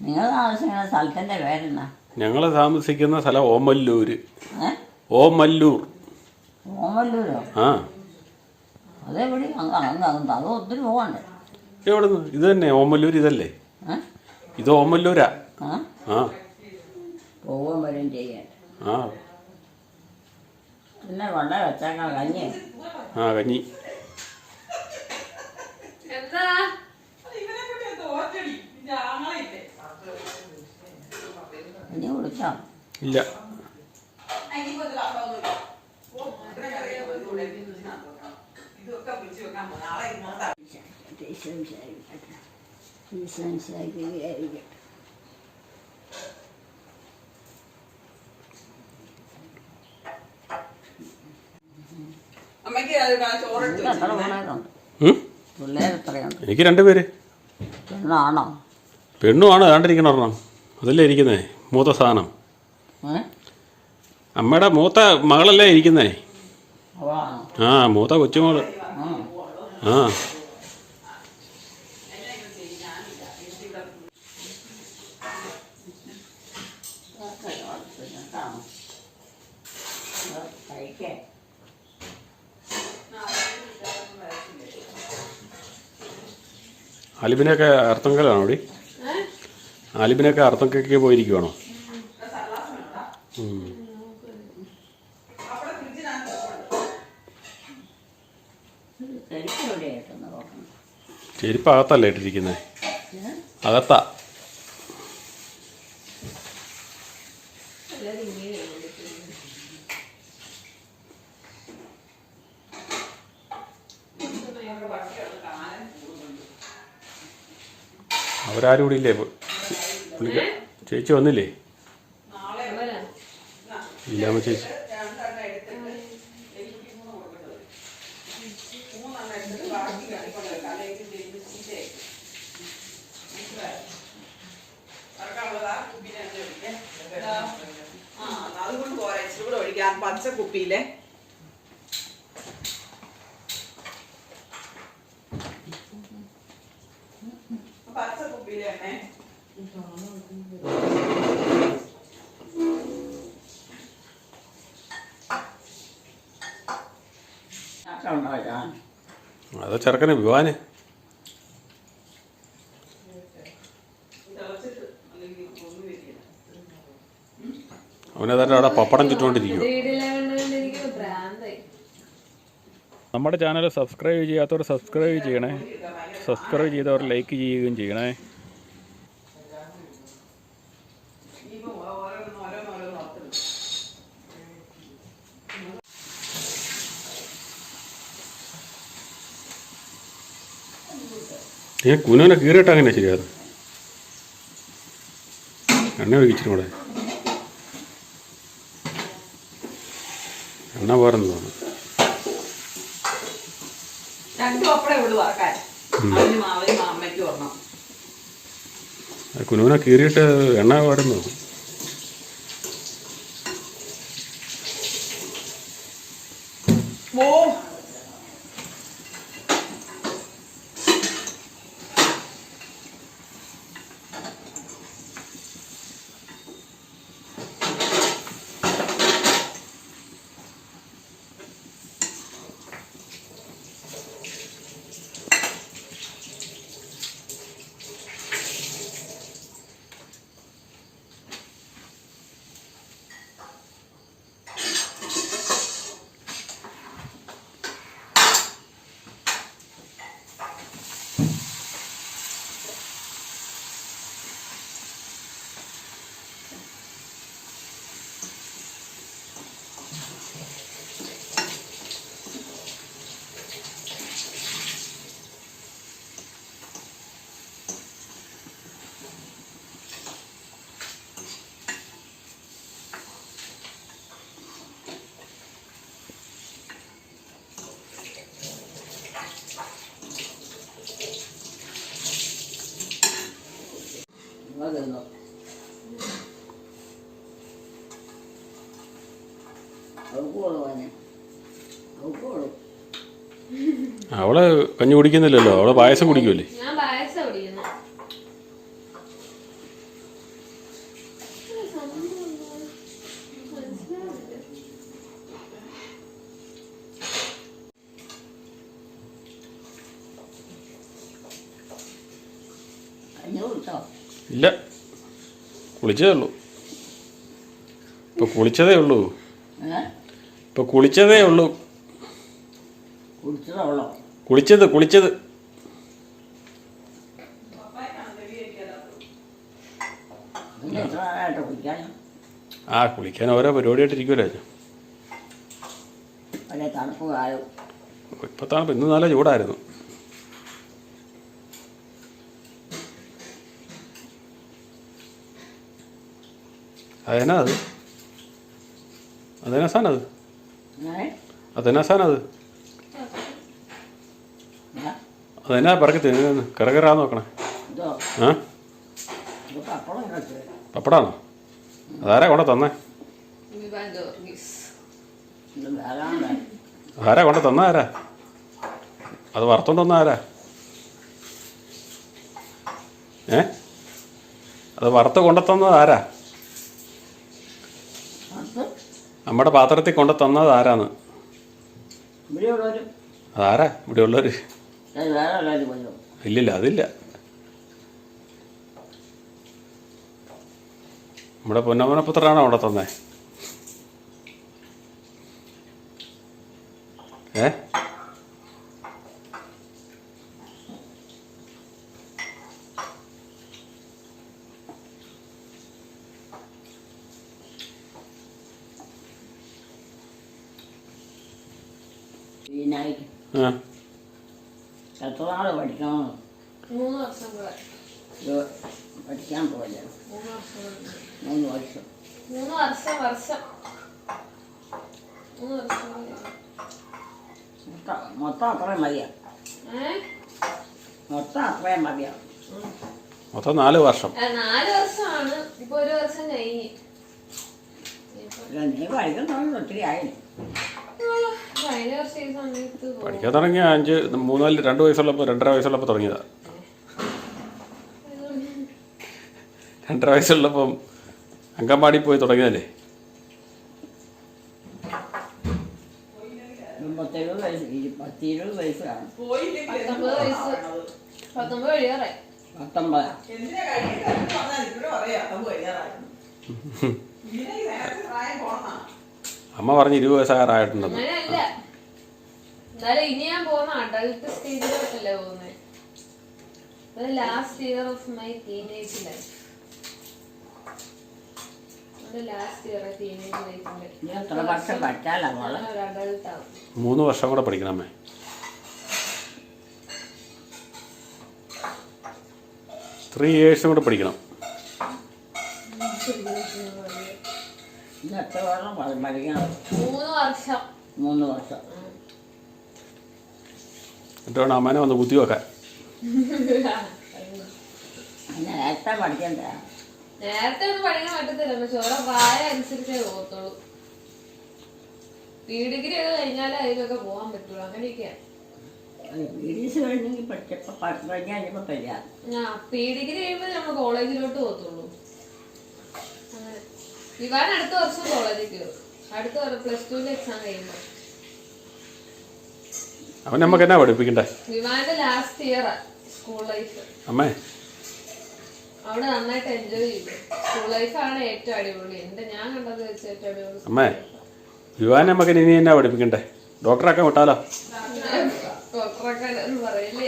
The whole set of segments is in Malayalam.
നിങ്ങൾ താമസിക്കുന്ന സ്ഥലത്തിന്റെ പേരെന്നാ? ഞങ്ങൾ താമസിക്കുന്ന സ്ഥലം ഓമല്ലൂര്. ഓമല്ലൂർ. ഓമല്ലൂരോ? ആ. അതെവിടെ അത് ഒത്തിരി പോകണ്ടേ ഇത് തന്നെ ഓമല്ലൂർ ഇതല്ലേ? ഇത് ഓമല്ലൂരാ. ആ? ആ. പോവുകയും വരും ചെയ്യാൻ. ആ. പിന്നെ കൊണ്ട വെച്ചേക്കാം കഞ്ഞി. ആ കഞ്ഞി എന്താ കഞ്ഞി കുടിച്ചോ ഇല്ല അമ്മയ്ക്ക് അത് കാ- ചോറെടുത്ത് എത്ര വെച്ചിരുന്നേ. പിള്ളേരുണ്ട് ഉം? പിള്ളേർ എത്രയുണ്ട് എനിക്ക് രണ്ടുപേര് പെണ്ണാണോ? പെണ്ണുമാണ് കണ്ടിരിക്കണ ഒരെണ്ണം. അതല്ലേ ഇരിക്കുന്നേ? മൂത്ത സാധനം. അമ്മയുടെ മൂത്ത മകളല്ലേ ഇരിക്കുന്നേ? ആ മൂത്ത കൊച്ചുമോൾ. ആ. അലിബിനൊക്കെ അർത്ഥങ്കലാണോ അവിടെ? ആലിബിനൊക്കെ അർത്തങ്കയ്ക്ക് പോയിരിക്കുവാണോ? എവിടെയായിട്ടൊന്ന് നോക്കണം. ചെരുപ്പ് അകത്തല്ലേ ഇട്ടിരിക്കുന്നത് അകത്താ. അവരാരും കൂടി ഇല്ലേ? ചേച്ചി വന്നില്ലേ? ഇല്ലാമ ചേച്ചി. ഇച്ചിരി പച്ച കുപ്പിയിലെ പച്ച കുപ്പിയിലെ എണ്ണേ അത് ചെറുക്കനെ വിവാന്. അവനേതാണ്ട് അവിടെ പപ്പടം ഭ്രാന്തായി നമ്മുടെ ചാനൽ സബ്സ്ക്രൈബ് ചെയ്യാത്തവർ സബ്സ്ക്രൈബ് ചെയ്യണേ. സബ്സ്ക്രൈബ് ചെയ്തവർ ലൈക്ക് ചെയ്യുകയും ചെയ്യണേ. ഞാൻ കുനുവിനെ കീറിയിട്ട് അങ്ങനെ എണ്ണ ഒഴിച്ചിട്ടും കൂടെ എണ്ണ പോരെന്ന് തോന്നുന്നു രണ്ടു അപ്പഴേ ഉള്ളു വറക്കാൻ അവനും അവനും അമ്മയ്ക്കും ഒരെണ്ണം. പാർന്നതാണ് കുനുവിനെ കീറിയിട്ട് എണ്ണ പോരെന്ന് നിങ്ങൾ തിന്നു അവൾക്കോളൂ മോനെ. അവൾക്കോളൂ അവൾ കഞ്ഞി കുടിക്കുന്നില്ലല്ലോ. അവൾ പായസം കുടിക്കൂലേ ഞാൻ പായസം കുടിക്കുന്നു. കഞ്ഞി ഇല്ല. കുളിച്ചതേ ഉള്ളൂ. ഇപ്പൊ കുളിച്ചതേ ഉള്ളൂ. ഇപ്പൊ കുളിച്ചതേ ഉള്ളൂ. കുളിച്ചത് കുളിച്ചത് ആ കുളിക്കാൻ ഓരോ പരിപാടിയായിട്ടിരിക്കുമല്ലോ ഇപ്പൊ തണുപ്പ് ഇന്ന് നല്ല ചൂടായിരുന്നു. അതെന്നാ അത്? അതെന്നാ സാധനം അത്? അതെന്നാ സാധനം അത്? അതെന്നാ പറക്കി തിന്നു കറകറാ നോക്കണേ. ഇതോ? ആ? ഇത് പപ്പടം കഴിച്ചു പപ്പടാണോ? അതാരാ കൊണ്ട തന്നേ? ആരാ കൊണ്ട തന്ന ആരാ? അത് വറുത്തോണ്ട് തന്ന ആരാ? ഏ? അത് വറുത്ത് കൊണ്ടെത്തുന്നത് തന്നത് ആരാ അടുത്ത് നമ്മുടെ പാത്രത്തിൽ കൊണ്ട് തന്നത് ആരാന്ന് അതാരാ? ഇവിടെ ഉള്ളവർ പോലും ഇല്ലില്ല അതില്ല. നമ്മുടെ പൊന്നമ്മനപുത്രാണോ അവിടെ തന്നേ? ഏ? ഇതിനായിട്ട് ആ. എത്ര നാൾ പഠിക്കണം മൂന്ന് വർഷം കൂടെ. ഇത് പഠിക്കാൻ പോയില്ല. മൂന്ന് വർഷം മൂന്ന് വർഷം. മൂന്ന് വർഷം വർഷം. മൂന്ന് വർഷം മൊത്തം മൊത്തം അത്രയും മതിയാ. മൊത്തം അത്രയും മതിയാ. മൊത്തം നാല് വർഷം. നാല് വർഷമാണ്. ഇപ്പൊ ഒരു വർഷം കഴിഞ്ഞ്. നീ പഠിക്കുന്നുണ്ട് ഒത്തിരി ആയില്ലേ ആ, കഴിഞ്ഞ വർഷം ഈ സമയത്ത് പോകും. പഠിക്കാൻ തുടങ്ങിയ അഞ്ച് മൂന്നാൽ രണ്ട് വയസ്സുള്ളപ്പോൾ രണ്ടര വയസ്സുള്ളപ്പോൾ തുടങ്ങിയതാ. രണ്ടര വയസ്സുള്ളപ്പം അങ്കൻവാടി പോയി തുടങ്ങിയതല്ലേ? പത്തൊമ്പത് അമ്മ പറഞ്ഞ് ഇരുപത് വയസ്സാകാറായിട്ടുണ്ടെന്ന് ഇനി ഞാൻ പോകുന്ന അഡൾട്ട് സ്റ്റേജിലോട്ടല്ലേ പോകുന്നത് last year of my teenage life മൂന്ന് വർഷം കൂടെ പഠിക്കണം അമ്മേ. ത്രീ ഇയേഴ്സും കൂടെ പഠിക്കണം. ഇന്ന് എത്ര വർഷം മൂന്ന് വർഷം. മൂന്ന് വർഷം. എന്നിട്ടാണ് അമ്മനെ വന്ന് കുത്തി വെക്കാൻ. നേരത്തെ പഠിക്കണ്ടേ? നേരത്തെ ഒന്നും പഠിക്കാൻ പറ്റത്തില്ല പക്ഷെ ഓരോ പ്രായം അനുസരിച്ചേ പോകത്തുള്ളൂ. പി ഡിഗ്രി ഒക്കെ കഴിഞ്ഞാലേ അതിലൊക്കെ പോകാൻ പറ്റുള്ളൂ അങ്ങനെയൊക്കെയാ. ഇംഗ്ലീഷ് കഴിഞ്ഞെങ്കിൽ പഠിച്ചപ്പോൾ പഠിച്ചു കഴിഞ്ഞപ്പോൾ കഴിയാം ആ പി ഡിഗ്രി കഴിയുമ്പോൾ നമ്മൾ കോളേജിലോട്ട് പോകത്തുള്ളൂ. വിവാൻ അടുത്ത വർഷം കോളേജിൽ കയറും അടുത്ത വർഷം പ്ലസ് ടുവിന്റെ എക്സാം കഴിയുമ്പോൾ അവൻ നമുക്ക് എന്നാ പഠിപ്പിക്കണ്ടേ? വിവാന്റെ ലാസ്റ്റ് ഇയർ സ്കൂൾ ലൈഫ് അമ്മേ. അവിടെ നന്നായിട്ട് എൻജോയ് ചെയ്തു. സ്കൂൾ ലൈഫ് ആണ് ഏറ്റവും അടിപൊളി. എന്റെ ഞാൻ കണ്ടത് വെച്ച് ഏറ്റവും അടിപൊളി അമ്മേ വിവാൻ മകൻ ഇനി എന്നാ പഠിപ്പിക്കണ്ടേ? ഡോക്ടറാക്കാൻ വിട്ടാലോ?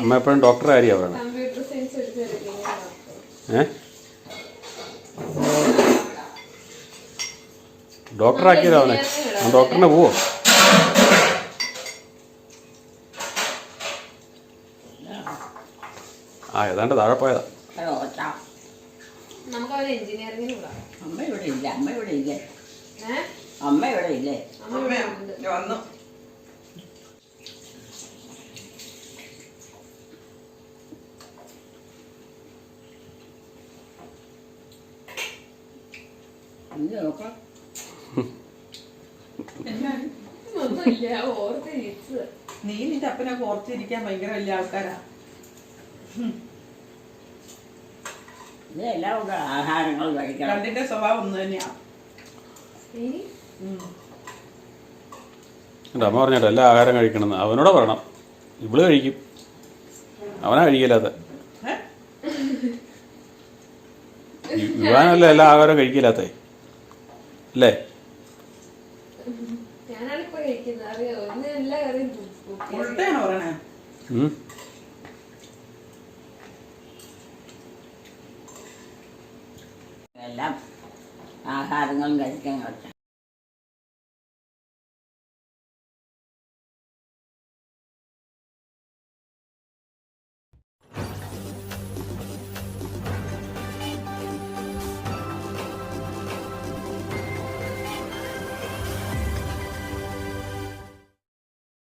അമ്മ എപ്പോഴും ഡോക്ടർ കാര്യം പറയണം കമ്പ്യൂട്ടർ സയൻസ് എടുത്തെടുക്കുന്നത് ഏ ഡോക്ടറാക്കിയല്ലോ അവനെ ആ ഡോക്ടറിനെ പോവോ. ആ ഏതാണ്ട് താഴെ പോയതാ. അമ്മ ഇവിടെ ഇല്ല അമ്മ ഇവിടെ ഇല്ലേ അമ്മ ഇവിടെ ഇല്ലേ വന്നു നോക്കാം. നീ നിന്റെ അപ്പനെ ഓർത്തിരിക്കാൻ ഭയങ്കര വലിയ ആൾക്കാരാ. എല്ലാം കൂടെ ആഹാരങ്ങൾ കഴിക്കണം. രണ്ടിന്റെ സ്വഭാവം ഒന്ന് തന്നെയാ. എന്റെ അമ്മ പറഞ്ഞിട്ട് എല്ലാ ആഹാരം കഴിക്കണമെന്ന് അവനോട് പറയണം. ഇവൾ കഴിക്കും. അവനാ കഴിക്കില്ലാത്ത ഇവാനല്ല എല്ലാ ആഹാരം കഴിക്കില്ലാത്തേ അല്ലേ? കഴിക്കുന്നത്? അറിയോ? ഇന്ന് എല്ലാ കറിയും കുക്ക് ഉൾട്ടയാണോ പറയണേ? എല്ലാം ആഹാരങ്ങളും കഴിക്കാൻ കഴിച്ച